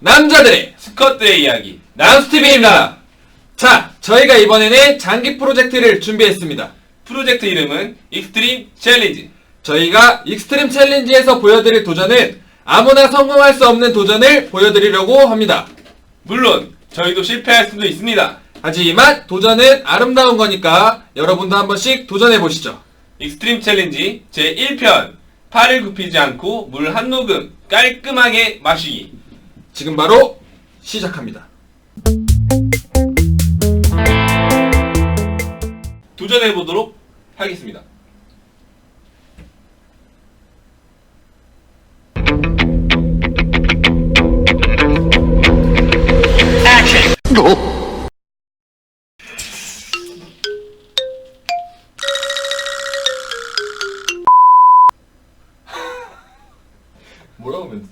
남자들의 스쿼트의 이야기 남스티비입니다. 자, 저희가 이번에는 장기 프로젝트를 준비했습니다. 프로젝트 이름은 익스트림 챌린지. 저희가 익스트림 챌린지에서 보여드릴 도전은 아무나 성공할 수 없는 도전을 보여드리려고 합니다. 물론 저희도 실패할 수도 있습니다. 하지만 도전은 아름다운 거니까 여러분도 한 번씩 도전해 보시죠. 익스트림 챌린지 제 1편 팔을 굽히지 않고 물 한 모금 깔끔하게 마시기. 지금 바로 시작합니다. 도전해 보도록 하겠습니다. 하면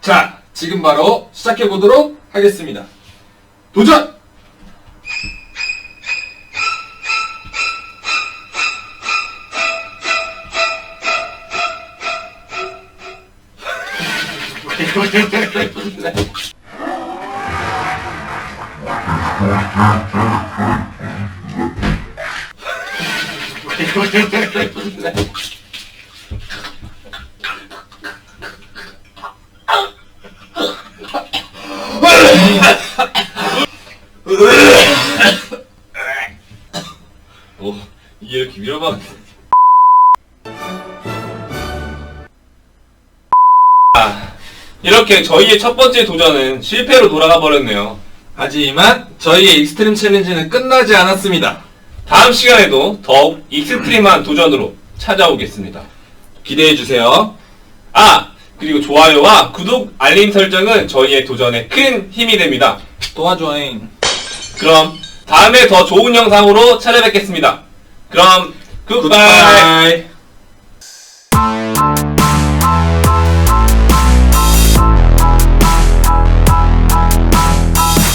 자, 지금 바로 시작해 보도록 하겠습니다. 도전! 오, 이게 이렇게 위험한. 아, 이렇게 저희의 첫 번째 도전은 실패로 돌아가 버렸네요. 하지만 저희의 익스트림 챌린지는 끝나지 않았습니다. 다음 시간에도 더욱 익스트림한 도전으로 찾아오겠습니다. 기대해 주세요. 아, 그리고 좋아요와 구독, 알림 설정은 저희의 도전에 큰 힘이 됩니다. 도와줘잉. 그럼 다음에 더 좋은 영상으로 찾아뵙겠습니다. 그럼 굿바이. 굿바이.